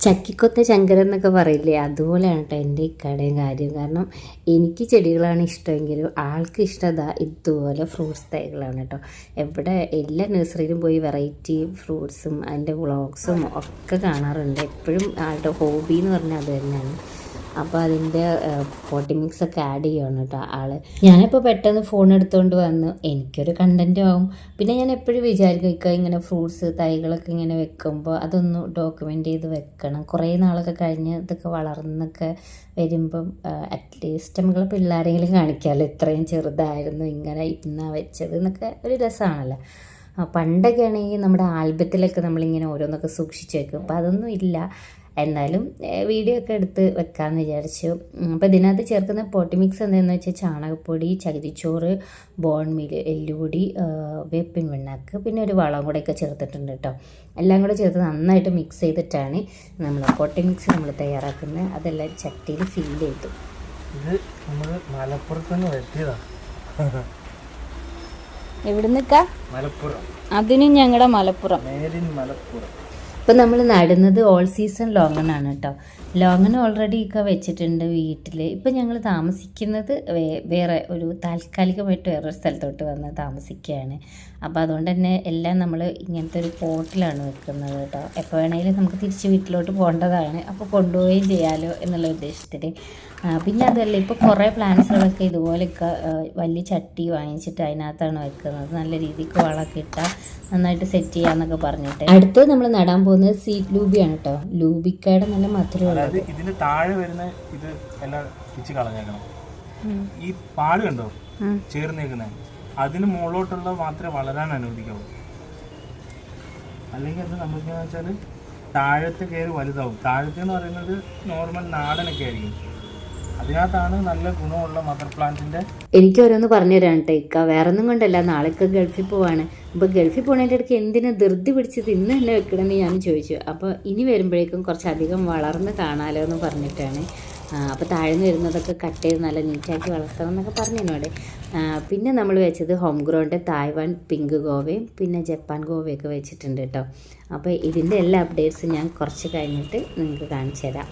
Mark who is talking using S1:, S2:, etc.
S1: ചക്കിക്കൊത്ത ശങ്കരൻ എന്നൊക്കെ പറയില്ലേ? അതുപോലെയാണ് കേട്ടോ എന്റെ ഈ കടയും കാര്യം കാരണം എനിക്ക് ചെടികളാണ് ഇഷ്ടമെങ്കിലും ആൾക്ക് ഇഷ്ടത ഇതുപോലെ ഫ്രൂട്ട്സ് തൈകളാണ് കേട്ടോ എവിടെ എല്ലാ നഴ്സറിയിലും പോയി വെറൈറ്റി ഫ്രൂട്ട്സും അതിന്റെ വ്ളോഗ്സും ഒക്കെ കാണാറുണ്ട്. എപ്പോഴും ആളുടെ ഹോബി എന്ന് പറഞ്ഞാൽ അത് തന്നെയാണ്. അപ്പോൾ അതിന്റെ പോട്ടി മിക്സ് ഒക്കെ ആഡ് ചെയ്യണം കേട്ടോ ആൾ ഞാനിപ്പോൾ പെട്ടെന്ന് ഫോൺ എടുത്തുകൊണ്ട് വന്നു. എനിക്കൊരു കണ്ടന്റും ആവും. പിന്നെ ഞാൻ എപ്പോഴും വിചാരിക്കും ഇക്ക ഇങ്ങനെ ഫ്രൂട്ട്സ് തൈകളൊക്കെ ഇങ്ങനെ വെക്കുമ്പോൾ അതൊന്ന് ഡോക്യുമെന്റ് ചെയ്ത് വെക്കണം. കുറേ നാളൊക്കെ കഴിഞ്ഞ് ഇതൊക്കെ വളർന്നൊക്കെ വരുമ്പം അറ്റ്ലീസ്റ്റ് നമ്മൾ പിള്ളേരെങ്കിലും കാണിക്കാമല്ലോ ഇത്രയും ചെറുതായിരുന്നു ഇങ്ങനെ ഇന്നാ വെച്ചത് എന്നൊക്കെ ഒരു രസമാണല്ലോ പണ്ടൊക്കെ ആണെങ്കിൽ നമ്മുടെ ആൽബത്തിലൊക്കെ നമ്മളിങ്ങനെ ഓരോന്നൊക്കെ സൂക്ഷിച്ച് വെക്കും. അപ്പോൾ അതൊന്നും ഇല്ല. എന്നാലും വീഡിയോ ഒക്കെ എടുത്ത് വെക്കാമെന്ന് വിചാരിച്ചു. അപ്പോൾ ഇതിനകത്ത് ചേർക്കുന്ന പോട്ടി മിക്സ് എന്താണെന്ന് വെച്ചാൽ ചാണകപ്പൊടി ചകിരിച്ചോറ് ബോൺമീൽ എല്ലുപൊടി വേപ്പിൻ വെണ്ണാക്ക് പിന്നെ ഒരു വളം കൂടെയൊക്കെ ചേർത്തിട്ടുണ്ട് കേട്ടോ. എല്ലാം കൂടെ ചേർത്ത് നന്നായിട്ട് മിക്സ് ചെയ്തിട്ടാണ് നമ്മൾ പോട്ടി മിക്സ് നമ്മൾ തയ്യാറാക്കുന്നത്. അതെല്ലാം ചട്ടിയിൽ ഫില്ല് ചെയ്തു.
S2: ഇത് നമ്മൾ മലപ്പുറത്ത് നിന്ന് വെട്ടിയതാണ്
S3: എവിടെ നിൽക്കാ
S2: മലപ്പുറം.
S3: അതിനും ഞങ്ങളുടെ മലപ്പുറം.
S2: മലപ്പുറം.
S1: ഇപ്പം നമ്മൾ നടുന്നത് ഓൾ സീസൺ ലോങ്ങൺ ആണ് കേട്ടോ ലോങ്ങൺ ഓൾറെഡി ഒക്കെ വെച്ചിട്ടുണ്ട് വീട്ടിൽ ഇപ്പം ഞങ്ങൾ താമസിക്കുന്നത് വേറെ ഒരു താൽക്കാലികമായിട്ട് വേറൊരു സ്ഥലത്തോട്ട് വന്ന് താമസിക്കുകയാണ്. അപ്പോൾ അതുകൊണ്ട് തന്നെ എല്ലാം നമ്മൾ ഇങ്ങനത്തെ ഒരു പോട്ടിലാണ് വെക്കുന്നത് കേട്ടോ എപ്പോൾ വേണമെങ്കിലും നമുക്ക് തിരിച്ച് വീട്ടിലോട്ട് പോകേണ്ടതാണ്. അപ്പോൾ കൊണ്ടുപോവുകയും ചെയ്യാമല്ലോ എന്നുള്ള ഉദ്ദേശത്തിൽ പിന്നെ അതല്ല ഇപ്പോൾ കുറേ പ്ലാന്റ്സുകളൊക്കെ ഇതുപോലെയൊക്കെ വലിയ ചട്ടി വാങ്ങിച്ചിട്ട് അതിനകത്താണ് വെക്കുന്നത്. നല്ല രീതിക്ക് വളമൊക്കെ ഇട്ടാൽ നന്നായിട്ട് സെറ്റ് ചെയ്യാമെന്നൊക്കെ പറഞ്ഞിട്ട്. അടുത്തത് നമ്മൾ നടാൻ പോകുന്നത് സീറ്റ് ലൂബിയാണ് കേട്ടോ. ലൂബിക്കയുടെ നല്ല മധുരമുള്ള
S2: അതായത് ഇതിന് താഴെ വരുന്ന ഇത് എല്ലാം പിച്ച് കളഞ്ഞേക്കണം. ഈ പാൽ കണ്ടോ? ചേർന്നേക്കുന്നത് അതിന് മുകളിലോട്ടുള്ള മാത്രമേ വളരാൻ അനുവദിക്കാവൂ. അല്ലെങ്കിൽ അത് നമുക്ക് വെച്ചാൽ താഴത്തെ കയറി വലുതാവും. താഴത്തെ എന്ന് പറയുന്നത് നോർമൽ നാടനൊക്കെ ആയിരിക്കും. അതിനകത്താണ് നല്ല ഗുണമുള്ള മദർ പ്ലാന്റിന്റെ
S1: എനിക്ക് ഓരോന്ന് പറഞ്ഞു തരാം ടേക്ക വേറെ ഒന്നും കൊണ്ടല്ല. നാളേക്ക് ഗൾഫിൽ പോവാണ്. അപ്പോൾ ഗൾഫിൽ പോണതിന്റെ ഇടയ്ക്ക് എന്തിനാ ധൃതി പിടിച്ചത് ഇന്ന് തന്നെ വെക്കണമെന്ന് ഞാൻ ചോദിച്ചു. അപ്പോൾ ഇനി വരുമ്പോഴേക്കും കുറച്ചധികം വളർന്ന് കാണാലോ എന്ന് പറഞ്ഞിട്ടാണ്. അപ്പോൾ താഴ്ന്നു വരുന്നതൊക്കെ കട്ട് ചെയ്ത് നല്ല നീറ്റാക്കി വളർത്തണം എന്നൊക്കെ പറഞ്ഞു എന്നോട്. പിന്നെ നമ്മൾ വെച്ചത് ഹോം ഗ്രൗണ്ട് തായ്വാൻ പിങ്ക് ഗോവയും പിന്നെ ജപ്പാൻ ഗോവയൊക്കെ വെച്ചിട്ടുണ്ട് കേട്ടോ അപ്പോൾ ഇതിന്റെ എല്ലാ അപ്ഡേറ്റ്സും ഞാൻ കുറച്ച് കഴിഞ്ഞിട്ട് നിങ്ങൾക്ക് കാണിച്ചു തരാം